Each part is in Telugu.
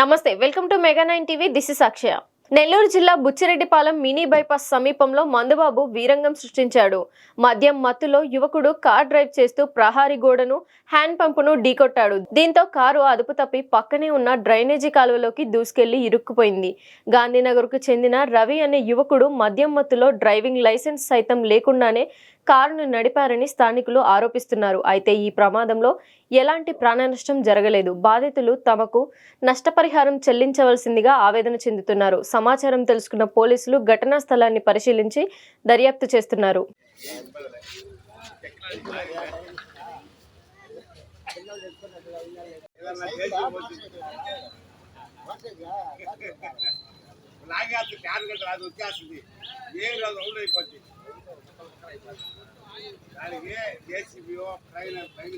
నమస్తే welcome to mega nine TV. This is Akshaya Nellore జిల్లా బుచ్చిరెడ్డిపాలెం మినీ బైపాస్ సమీపంలో మందుబాబు వీరంగం సృష్టించాడు. మద్యం మత్తులో యువకుడు కార్ డ్రైవ్ చేస్తూ ప్రహారీ గోడను హ్యాండ్ పంపును ఢీకొట్టాడు. దీంతో కారు అదుపు తప్పి పక్కనే ఉన్న డ్రైనేజీ కాలువలోకి దూసుకెళ్ళి ఇరుక్కుపోయింది. గాంధీనగర్కు చెందిన రవి అనే యువకుడు మద్యం మత్తులో డ్రైవింగ్ లైసెన్స్ సైతం లేకుండానే కారును నడిపారని స్థానికులు ఆరోపిస్తున్నారు. అయితే ఈ ప్రమాదంలో ఎలాంటి ప్రాణ నష్టం జరగలేదు. బాధితులు తమకు నష్టపరిహారం చెల్లించవలసిందిగా ఆవేదన చెందుతున్నారు. సమాచారం తెలుసుకున్న పోలీసులు ఘటనా స్థలాన్ని పరిశీలించి దర్యాప్తు చేస్తున్నారు. లాగేస్తుంది ఫ్యాన్ గంట అది వచ్చేస్తుంది. ఏం రాదు రౌండ్ అయిపోద్ది. దానికి జేసీబీఓ ట్రైన్ ట్రైన్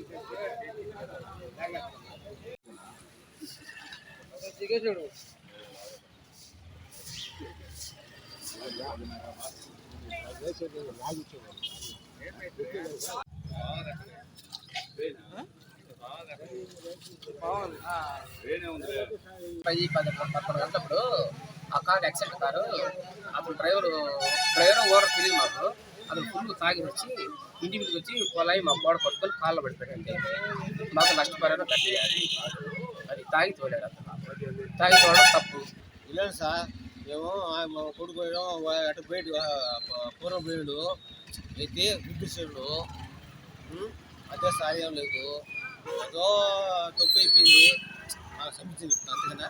చేస్తే చూడు పది పది పదకొండు గంటలప్పుడు ఆ కార్ యాక్సిడెంట్ కారు అతను డ్రైవరు డ్రైవర్ ఓవర్ తెలియదు మాకు. అతను ఫుల్ తాగి వచ్చి ఇంటి మీదకి వచ్చి పొలాయి మా గోడ పట్టుకొని కాళ్ళు పడిపోయాడండి. మాకు నష్టపరిహారం కట్టేయాలి అది తాగి తోడాడు అతను. తాగి తోడడం తప్పు. లేదు సార్ మేము మా కొడుకు అటు బయట పూర్వం పోయాడు. అయితే గుడ్డు అదే సాయం లేదు. ఏదో తప్పు అయిపోయింది. మాకు సమస్య అంతేనా?